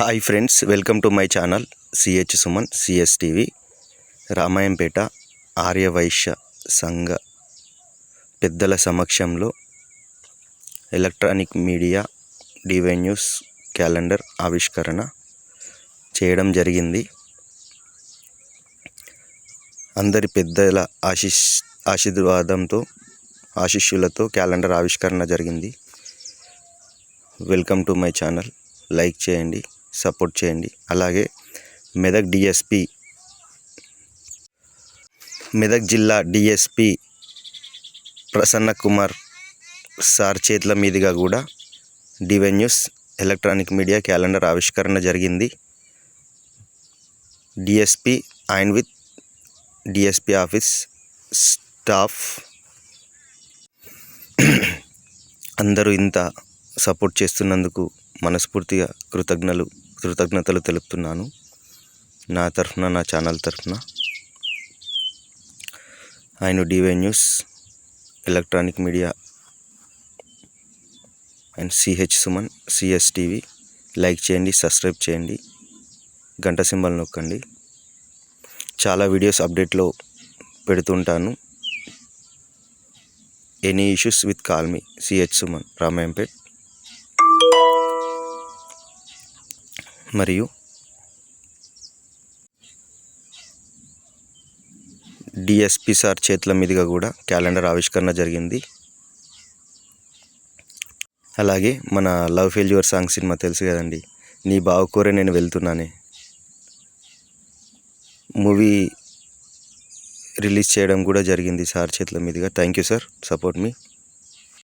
Hi friends welcome to my channel CH Suman CS TV Ramayampeta Aryavysya సంఘ పెద్దల సమక్షంలో electronic media DY news calendar ఆవిష్కరణ చేయడం జరిగింది. అందరి పెద్దల ఆశీస్ ఆశీర్వాదంతో ఆశీస్సులతో క్యాలెండర్ ఆవిష్కరణ జరిగింది. Welcome to my channel like చేయండి. సపోర్ట్ చేయండి. అలాగే మెదక్ డిఎస్పి మెదక్ జిల్లా డిఎస్పి ప్రసన్న కుమార్ సార్ చేతుల మీదుగా కూడా DY news electronic media calendar ఆవిష్కరణ జరిగింది. DSP and with DSP office staff అందరూ ఇంత సపోర్ట్ చేస్తున్నందుకు మనస్ఫూర్తిగా కృతజ్ఞలు కృతజ్ఞతలు తెలుపుతున్నాను. నా తరఫున నా ఛానల్ తరఫున ఆయన DY news electronic media and CH Suman CS TV. Like చేయండి సబ్స్క్రైబ్ చేయండి గంట సింబల్ నొక్కండి. చాలా వీడియోస్ అప్డేట్లో పెడుతుంటాను. Any issues with call me CH Suman Ramayampet. మరియు డిఎస్పి సార్ చేతుల మీదుగా కూడా క్యాలెండర్ ఆవిష్కరణ జరిగింది. అలాగే మన లవ్ ఫెయిల్యూర్ సాంగ్ సినిమా తెలుసు కదండి. నీ బావకూరే నేను వెళ్తున్నానే. మూవీ రిలీజ్ చేయడం కూడా జరిగింది సార్ చేతుల మీదుగా. Thank you sir. Support me.